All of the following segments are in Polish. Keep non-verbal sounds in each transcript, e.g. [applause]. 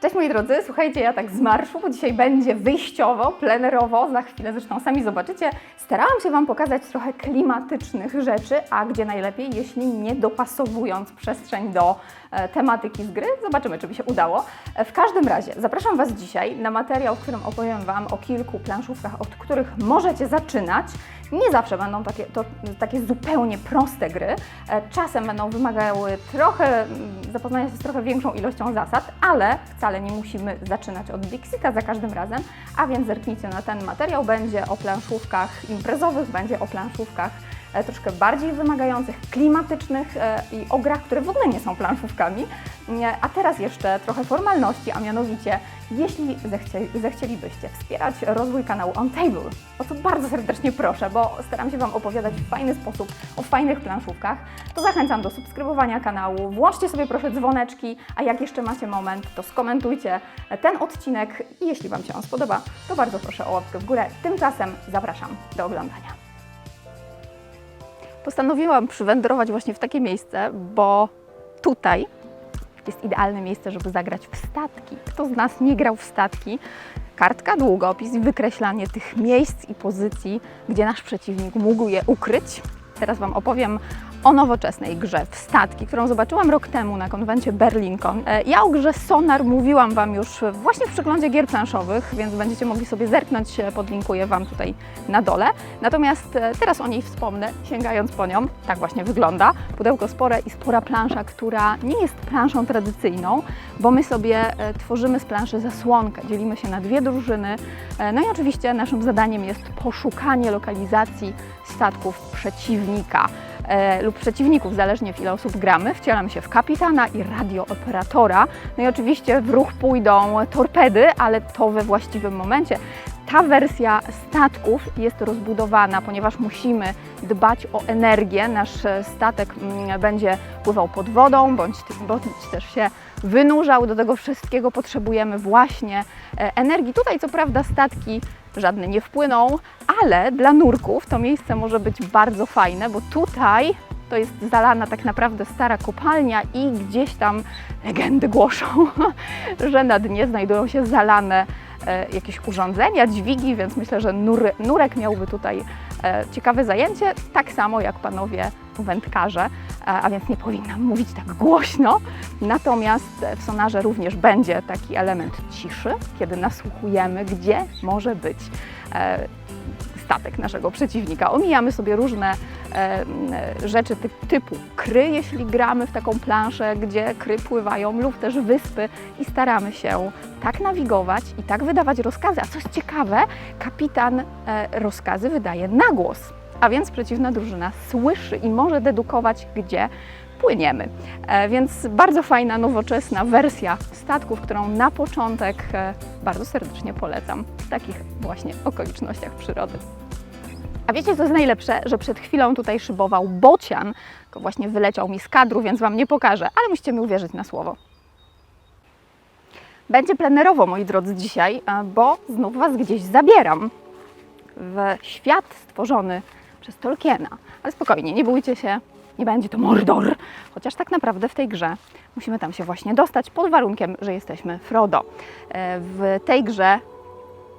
Cześć moi drodzy, słuchajcie, ja tak z marszu, bo dzisiaj będzie wyjściowo, plenerowo, za chwilę zresztą sami zobaczycie. Starałam się Wam pokazać trochę klimatycznych rzeczy, a gdzie najlepiej, jeśli nie dopasowując przestrzeń do e, tematyki z gry. Zobaczymy, czy mi się udało. E, w każdym razie zapraszam Was dzisiaj na materiał, w którym opowiem Wam o kilku planszówkach, od których możecie zaczynać. Nie zawsze będą takie, to, takie zupełnie proste gry. E, Czasem będą wymagały trochę mm, zapoznania się z trochę większą ilością zasad, ale wcale nie musimy zaczynać od Dixita za każdym razem. A więc zerknijcie na ten materiał. Będzie o planszówkach imprezowych, będzie o planszówkach troszkę bardziej wymagających, klimatycznych e, i o grach, które w ogóle nie są planszówkami. A teraz jeszcze trochę formalności, a mianowicie, jeśli zechcieli, zechcielibyście wspierać rozwój kanału On Table, o co bardzo serdecznie proszę, bo staram się Wam opowiadać w fajny sposób o fajnych planszówkach, to zachęcam do subskrybowania kanału, włączcie sobie proszę dzwoneczki, a jak jeszcze macie moment, to skomentujcie ten odcinek i jeśli Wam się on spodoba, to bardzo proszę o łapkę w górę. Tymczasem zapraszam do oglądania. Postanowiłam przywędrować właśnie w takie miejsce, bo tutaj jest idealne miejsce, żeby zagrać w statki. Kto z nas nie grał w statki? Kartka, długopis i wykreślanie tych miejsc i pozycji, gdzie nasz przeciwnik mógł je ukryć. Teraz Wam opowiem o nowoczesnej grze w statki, którą zobaczyłam rok temu na konwencie BerlinCon. E, Ja o grze Sonar mówiłam Wam już właśnie w przeglądzie gier planszowych, więc będziecie mogli sobie zerknąć, e, podlinkuję Wam tutaj na dole. Natomiast e, teraz o niej wspomnę, sięgając po nią. Tak właśnie wygląda. Pudełko spore i spora plansza, która nie jest planszą tradycyjną, bo my sobie tworzymy z planszy zasłonkę, dzielimy się na dwie drużyny. No i oczywiście naszym zadaniem jest poszukanie lokalizacji statków przeciwnika e, lub przeciwników, zależnie w ile osób gramy. Wcielamy się w kapitana i radiooperatora. No i oczywiście w ruch pójdą torpedy, ale to we właściwym momencie. Ta wersja statków jest rozbudowana, ponieważ musimy dbać o energię. Nasz statek mm, będzie pływał pod wodą, bądź, bądź też się wynurzał. Do tego wszystkiego potrzebujemy właśnie e, energii. Tutaj co prawda statki żadne nie wpłyną, ale dla nurków to miejsce może być bardzo fajne, bo tutaj to jest zalana tak naprawdę stara kopalnia i gdzieś tam legendy głoszą, [laughs] że na dnie znajdują się zalane e, jakieś urządzenia, dźwigi, więc myślę, że nur, nurek miałby tutaj e, ciekawe zajęcie, tak samo jak panowie wędkarze, e, a więc nie powinnam mówić tak głośno. Natomiast w sonarze również będzie taki element ciszy, kiedy nasłuchujemy, gdzie może być statek naszego przeciwnika. Omijamy sobie różne e, rzeczy ty, typu kry, jeśli gramy w taką planszę, gdzie kry pływają, lub też wyspy i staramy się tak nawigować i tak wydawać rozkazy. A co jest ciekawe, kapitan e, rozkazy wydaje na głos, a więc przeciwna drużyna słyszy i może dedukować, gdzie płyniemy. E, więc bardzo fajna, nowoczesna wersja statków, którą na początek e, bardzo serdecznie polecam w takich właśnie okolicznościach przyrody. A wiecie, co jest najlepsze? Że przed chwilą tutaj szybował bocian, tylko właśnie wyleciał mi z kadru, więc Wam nie pokażę, ale musicie mi uwierzyć na słowo. Będzie plenerowo, moi drodzy, dzisiaj, e, bo znów Was gdzieś zabieram w świat stworzony przez Tolkiena. Ale spokojnie, nie bójcie się, nie będzie to Mordor. Chociaż tak naprawdę w tej grze musimy tam się właśnie dostać pod warunkiem, że jesteśmy Frodo. E, W tej grze,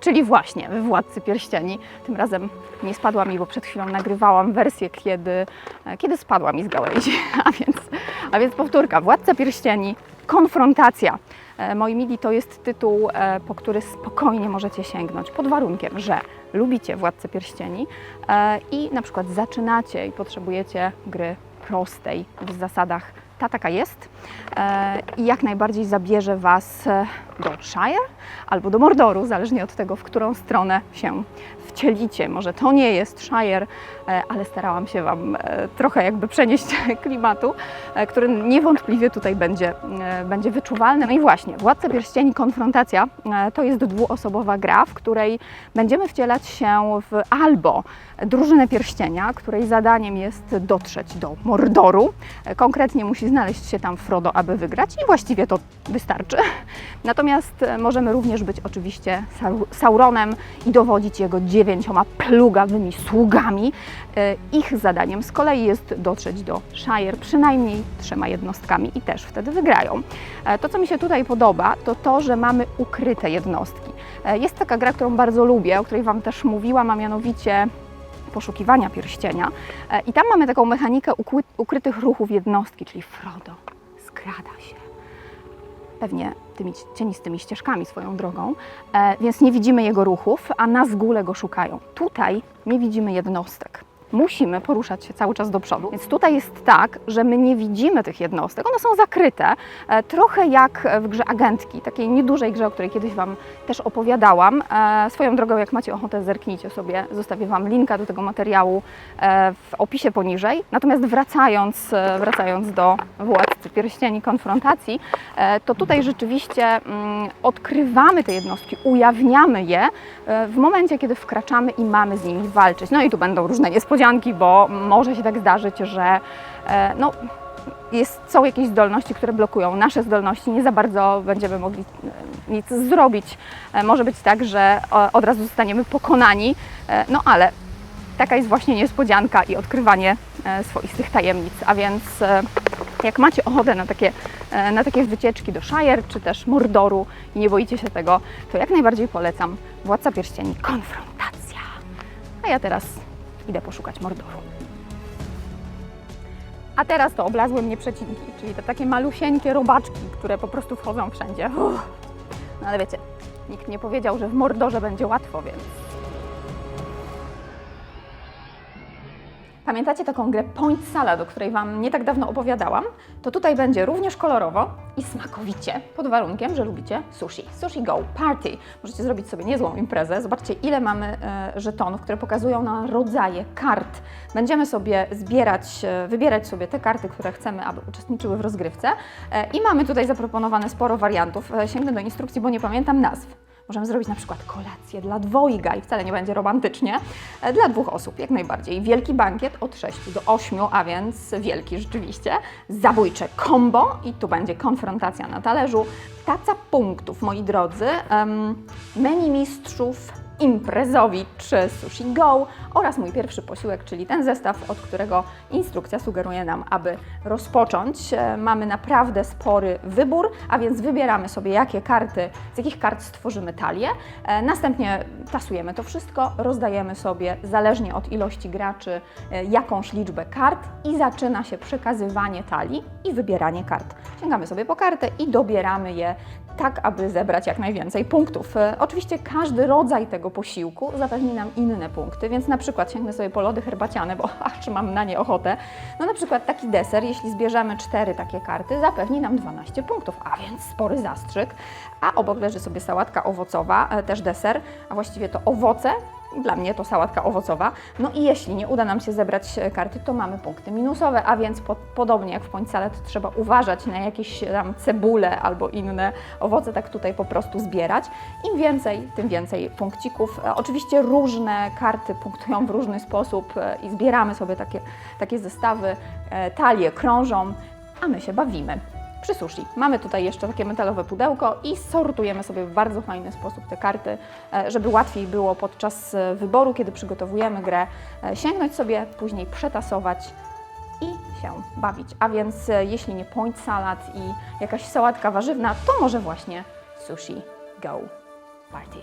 czyli właśnie we Władcy Pierścieni, tym razem nie spadła mi, bo przed chwilą nagrywałam wersję, kiedy, e, kiedy spadła mi z gałęzi. [laughs] A więc, a więc powtórka, Władca Pierścieni, konfrontacja. E, Moi mili, to jest tytuł, e, po który spokojnie możecie sięgnąć, pod warunkiem, że lubicie Władcę Pierścieni e, i na przykład zaczynacie i potrzebujecie gry prostej w zasadach. Ta taka jest i jak najbardziej zabierze Was do Shire albo do Mordoru, zależnie od tego, w którą stronę się wcielicie. Może to nie jest Shire, ale starałam się Wam e, trochę jakby przenieść [laughs] klimatu, e, który niewątpliwie tutaj będzie, e, będzie wyczuwalny. No i właśnie, Władca Pierścieni Konfrontacja to jest dwuosobowa gra, w której będziemy wcielać się w albo drużynę pierścienia, której zadaniem jest dotrzeć do Mordoru. Konkretnie musi znaleźć się tam Frodo, aby wygrać i właściwie to wystarczy. [laughs] Natomiast możemy również być oczywiście Sau- Sauronem i dowodzić jego dzielnicą dziewięcioma plugawymi sługami. E, Ich zadaniem z kolei jest dotrzeć do Shire przynajmniej trzema jednostkami i też wtedy wygrają. E, To, co mi się tutaj podoba, to to, że mamy ukryte jednostki. E, Jest taka gra, którą bardzo lubię, o której Wam też mówiłam, a mianowicie poszukiwania pierścienia. I tam mamy taką mechanikę ukrytych ruchów jednostki, czyli Frodo skrada się pewnie tymi cienistymi ścieżkami swoją drogą, e, więc nie widzimy jego ruchów, a na zgóle go szukają. Tutaj nie widzimy jednostek. Musimy poruszać się cały czas do przodu. Więc tutaj jest tak, że my nie widzimy tych jednostek. One są zakryte, e, trochę jak w grze Agentki, takiej niedużej grze, o której kiedyś Wam też opowiadałam. E, Swoją drogą, jak macie ochotę, zerknijcie sobie. Zostawię Wam linka do tego materiału e, w opisie poniżej. Natomiast wracając, wracając do Władcy Pierścieni Konfrontacji, to tutaj rzeczywiście mm, odkrywamy te jednostki, ujawniamy je w momencie, kiedy wkraczamy i mamy z nimi walczyć. No i tu będą różne niespodzianki, bo może się tak zdarzyć, że e, no, jest, są jakieś zdolności, które blokują nasze zdolności, nie za bardzo będziemy mogli e, nic zrobić. E, Może być tak, że od razu zostaniemy pokonani, no ale taka jest właśnie niespodzianka i odkrywanie swoistych tajemnic. A więc jak macie ochotę na takie, na takie wycieczki do Shire czy też Mordoru i nie boicie się tego, to jak najbardziej polecam Władca Pierścieni Konfrontacja. A ja teraz idę poszukać Mordoru. A teraz to oblazły mnie przecinki, czyli te takie malusieńkie robaczki, które po prostu wchodzą wszędzie. Uff. No ale wiecie, nikt nie powiedział, że w Mordorze będzie łatwo, więc Pamiętacie taką grę Point Salad, o której Wam nie tak dawno opowiadałam? To tutaj będzie również kolorowo i smakowicie, pod warunkiem, że lubicie sushi. Sushi Go Party. Możecie zrobić sobie niezłą imprezę. Zobaczcie, ile mamy e, żetonów, które pokazują nam rodzaje kart. Będziemy sobie zbierać, e, wybierać sobie te karty, które chcemy, aby uczestniczyły w rozgrywce. E, I mamy tutaj zaproponowane sporo wariantów. E, Sięgnę do instrukcji, bo nie pamiętam nazw. Możemy zrobić na przykład kolację dla dwojga i wcale nie będzie romantycznie. E, Dla dwóch osób jak najbardziej. Wielki bankiet od 6 do 8, a więc wielki rzeczywiście. Zabójcze combo i tu będzie konfrontacja na talerzu. Taca punktów, moi drodzy. Menu mistrzów imprezowi czy Sushi Go oraz mój pierwszy posiłek, czyli ten zestaw, od którego instrukcja sugeruje nam, aby rozpocząć. E, Mamy naprawdę spory wybór, a więc wybieramy sobie, jakie karty, z jakich kart stworzymy talię. E, Następnie tasujemy to wszystko, rozdajemy sobie zależnie od ilości graczy e, jakąś liczbę kart i zaczyna się przekazywanie talii i wybieranie kart. Sięgamy sobie po kartę i dobieramy je tak, aby zebrać jak najwięcej punktów. E, Oczywiście każdy rodzaj tego posiłku zapewni nam inne punkty, więc na przykład sięgnę sobie po lody herbaciane, bo [laughs] aż mam na nie ochotę. No na przykład taki deser, jeśli zbierzemy cztery takie karty, zapewni nam 12 punktów, a więc spory zastrzyk. A obok leży sobie sałatka owocowa, e, też deser, a właściwie to owoce, dla mnie to sałatka owocowa. No i jeśli nie uda nam się zebrać e, karty, to mamy punkty minusowe, a więc po, podobnie jak w salad trzeba uważać na jakieś tam cebule albo inne owoce, tak tutaj po prostu zbierać. Im więcej, tym więcej punkcików. E, Oczywiście różne karty punktują w różny sposób e, i zbieramy sobie takie, takie zestawy, e, talie krążą, a my się bawimy przy sushi. Mamy tutaj jeszcze takie metalowe pudełko i sortujemy sobie w bardzo fajny sposób te karty, e, żeby łatwiej było podczas e, wyboru, kiedy przygotowujemy grę, e, sięgnąć sobie, później przetasować i się bawić. A więc jeśli nie point salad i jakaś sałatka warzywna, to może właśnie sushi go party.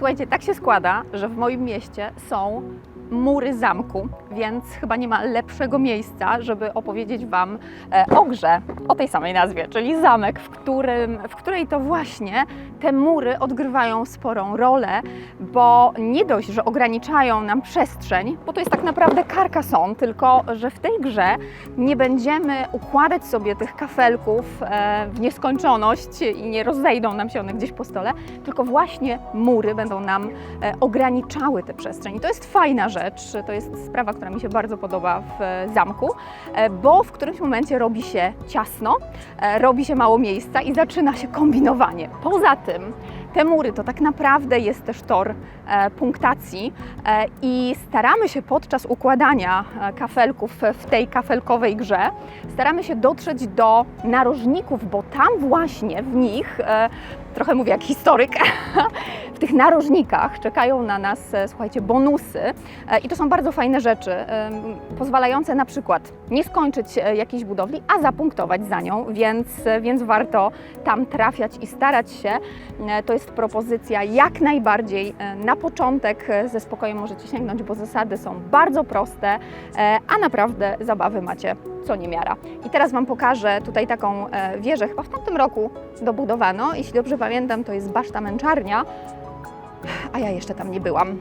Słuchajcie, tak się składa, że w moim mieście są mury zamku, więc chyba nie ma lepszego miejsca, żeby opowiedzieć Wam e, o grze o tej samej nazwie, czyli zamek, w, którym, w której to właśnie te mury odgrywają sporą rolę, bo nie dość, że ograniczają nam przestrzeń, bo to jest tak naprawdę Carcassonne, tylko że w tej grze nie będziemy układać sobie tych kafelków e, w nieskończoność i nie rozejdą nam się one gdzieś po stole, tylko właśnie mury będą nam e, ograniczały tę przestrzeń. I to jest fajna rzecz, to jest sprawa, która mi się bardzo podoba w e, zamku, e, bo w którymś momencie robi się ciasno, robi się mało miejsca i zaczyna się kombinowanie. Poza tym Te mury to tak naprawdę jest też tor punktacji i staramy się podczas układania kafelków w tej kafelkowej grze, staramy się dotrzeć do narożników, bo tam właśnie w nich, trochę mówię jak historyk, [laughs] w tych narożnikach czekają na nas, e, słuchajcie, bonusy. E, i to są bardzo fajne rzeczy, pozwalające na przykład nie skończyć e, jakiejś budowli, a zapunktować za nią, więc, więc warto tam trafiać i starać się. To jest propozycja jak najbardziej na początek ze spokojem możecie sięgnąć, bo zasady są bardzo proste, a naprawdę zabawy macie co niemiara. I teraz Wam pokażę tutaj taką e, wieżę, chyba w tamtym roku dobudowano, jeśli dobrze pamiętam, to jest Baszta Męczarnia, a ja jeszcze tam nie byłam.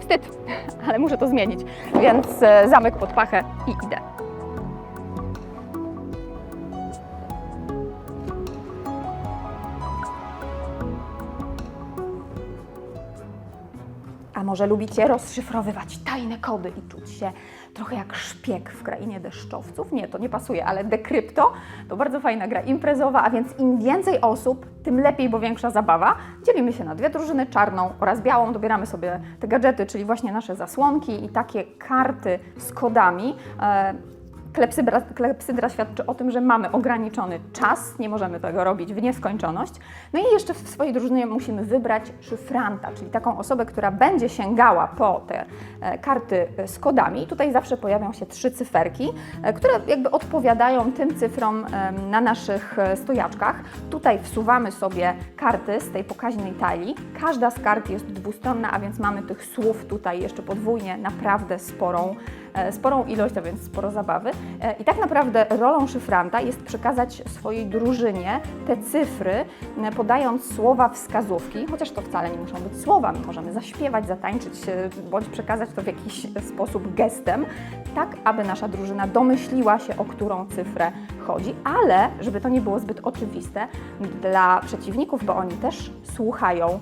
Wstyd, [laughs] ale muszę to zmienić, więc e, zamek pod pachę i idę. Może lubicie rozszyfrowywać tajne kody i czuć się trochę jak szpieg w krainie deszczowców? Nie, to nie pasuje, ale Decrypto to bardzo fajna gra imprezowa, a więc im więcej osób, tym lepiej, bo większa zabawa. Dzielimy się na dwie drużyny, czarną oraz białą. Dobieramy sobie te gadżety, czyli właśnie nasze zasłonki i takie karty z kodami. Klepsydra, klepsydra świadczy o tym, że mamy ograniczony czas, nie możemy tego robić w nieskończoność. No i jeszcze w swojej drużynie musimy wybrać szyfranta, czyli taką osobę, która będzie sięgała po te e, karty e, z kodami. Tutaj zawsze pojawią się trzy cyferki, e, które jakby odpowiadają tym cyfrom na naszych stojaczkach. Tutaj wsuwamy sobie karty z tej pokaźnej talii. Każda z kart jest dwustronna, a więc mamy tych słów tutaj jeszcze podwójnie naprawdę sporą sporą ilość, a więc sporo zabawy. E, I tak naprawdę rolą szyfranta jest przekazać swojej drużynie te cyfry, e, podając słowa wskazówki, chociaż to wcale nie muszą być słowa, my możemy zaśpiewać, zatańczyć e, bądź przekazać to w jakiś sposób gestem, tak aby nasza drużyna domyśliła się, o którą cyfrę chodzi, ale żeby to nie było zbyt oczywiste dla przeciwników, bo oni też słuchają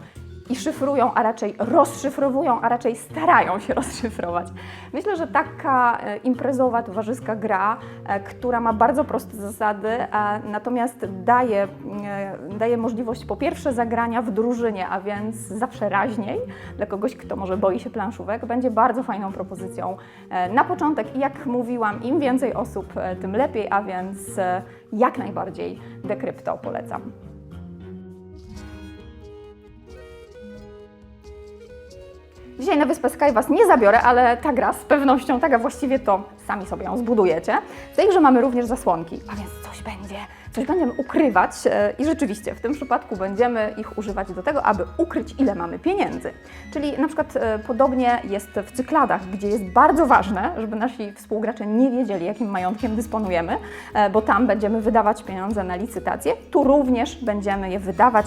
i szyfrują, a raczej rozszyfrowują, a raczej starają się [laughs] rozszyfrować. Myślę, że taka e, imprezowa, towarzyska gra, e, która ma bardzo proste zasady, a natomiast daje, e, daje możliwość po pierwsze zagrania w drużynie, a więc zawsze raźniej dla kogoś, kto może boi się planszówek, będzie bardzo fajną propozycją e, na początek. I jak mówiłam, im więcej osób, e, tym lepiej, a więc e, jak najbardziej Decrypto polecam. Dzisiaj na Wyspę Sky Was nie zabiorę, ale ta gra z pewnością, tak a właściwie to sami sobie ją zbudujecie. W tej grze mamy również zasłonki, a więc coś będzie, coś będziemy ukrywać e, i rzeczywiście w tym przypadku będziemy ich używać do tego, aby ukryć ile mamy pieniędzy. Czyli na przykład e, podobnie jest w cykladach, gdzie jest bardzo ważne, żeby nasi współgracze nie wiedzieli, jakim majątkiem dysponujemy, e, bo tam będziemy wydawać pieniądze na licytację. Tu również będziemy je wydawać,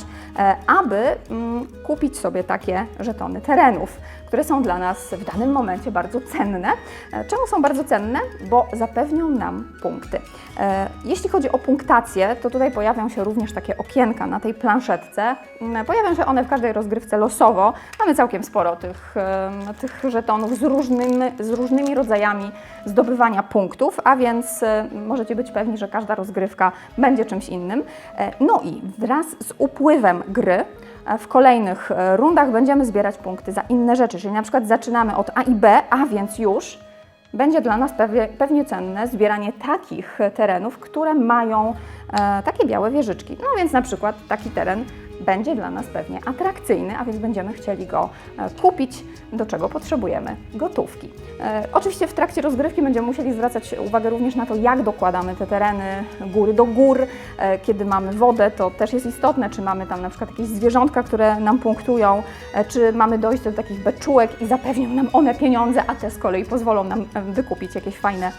aby mm, kupić sobie takie żetony terenów, które są dla nas w danym momencie bardzo cenne. Czemu są bardzo cenne? Bo zapewnią nam punkty. E, Jeśli chodzi o punktację, to tutaj pojawią się również takie okienka na tej planszetce. Mm, Pojawią się one w każdej rozgrywce losowo. Mamy całkiem sporo tych, tych żetonów z różnymi, z różnymi rodzajami zdobywania punktów, a więc e, możecie być pewni, że każda rozgrywka będzie czymś innym. E, No i wraz z upływem gry w kolejnych rundach będziemy zbierać punkty za inne rzeczy, czyli na przykład zaczynamy od A i B, a więc już będzie dla nas pewnie, cenne zbieranie takich terenów, które mają e, takie białe wieżyczki. No więc na przykład taki teren będzie dla nas pewnie atrakcyjny, a więc będziemy chcieli go e, kupić, do czego potrzebujemy gotówki. E, oczywiście w trakcie rozgrywki będziemy musieli zwracać uwagę również na to, jak dokładamy te tereny góry do gór. E, kiedy mamy wodę, to też jest istotne, czy mamy tam na przykład jakieś zwierzątka, które nam punktują, czy mamy dojść do takich beczułek i zapewnią nam one pieniądze, a te z kolei pozwolą nam wykupić jakieś fajne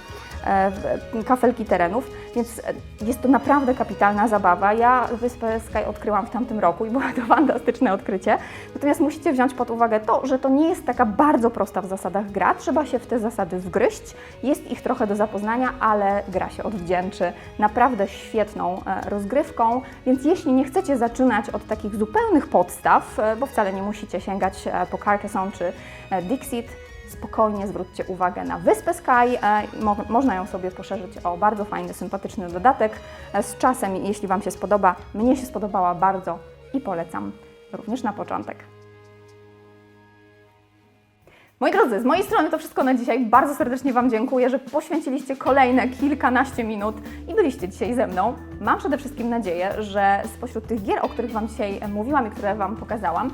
kafelki terenów, więc jest to naprawdę kapitalna zabawa. Ja Wyspę Sky odkryłam w tamtym roku i było to [laughs] fantastyczne odkrycie. Natomiast musicie wziąć pod uwagę to, że to nie jest taka bardzo prosta w zasadach gra. Trzeba się w te zasady wgryźć. Jest ich trochę do zapoznania, ale gra się odwdzięczy naprawdę świetną e, rozgrywką. Więc jeśli nie chcecie zaczynać od takich zupełnych podstaw, e, bo wcale nie musicie sięgać e, po Carcassonne czy Dixit, spokojnie zwróćcie uwagę na Wyspę Sky. e, Mo można ją sobie poszerzyć o bardzo fajny, sympatyczny dodatek. E, Z czasem, jeśli Wam się spodoba, mnie się spodobała bardzo i polecam również na początek. Moi drodzy, z mojej strony to wszystko na dzisiaj. Bardzo serdecznie Wam dziękuję, że poświęciliście kolejne kilkanaście minut i byliście dzisiaj ze mną. Mam przede wszystkim nadzieję, że spośród tych gier, o których Wam dzisiaj mówiłam i które Wam pokazałam,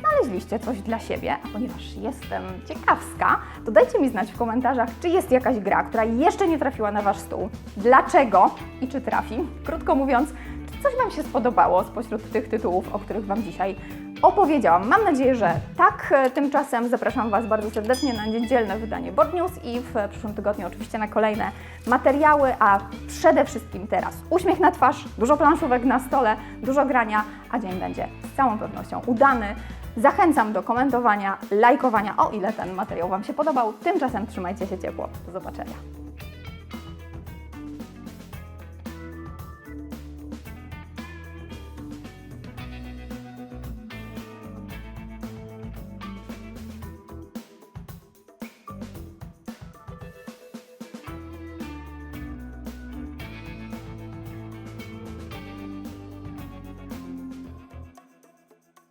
znaleźliście coś dla siebie, a ponieważ jestem ciekawska, to dajcie mi znać w komentarzach, czy jest jakaś gra, która jeszcze nie trafiła na Wasz stół, dlaczego i czy trafi. Krótko mówiąc, czy coś Wam się spodobało spośród tych tytułów, o których Wam dzisiaj opowiedziałam. Mam nadzieję, że tak. Tymczasem zapraszam Was bardzo serdecznie na niedzielne wydanie Board News i w przyszłym tygodniu oczywiście na kolejne materiały, a przede wszystkim teraz uśmiech na twarz, dużo planszówek na stole, dużo grania, a dzień będzie z całą pewnością udany. Zachęcam do komentowania, lajkowania, o ile ten materiał Wam się podobał. Tymczasem trzymajcie się ciepło. Do zobaczenia.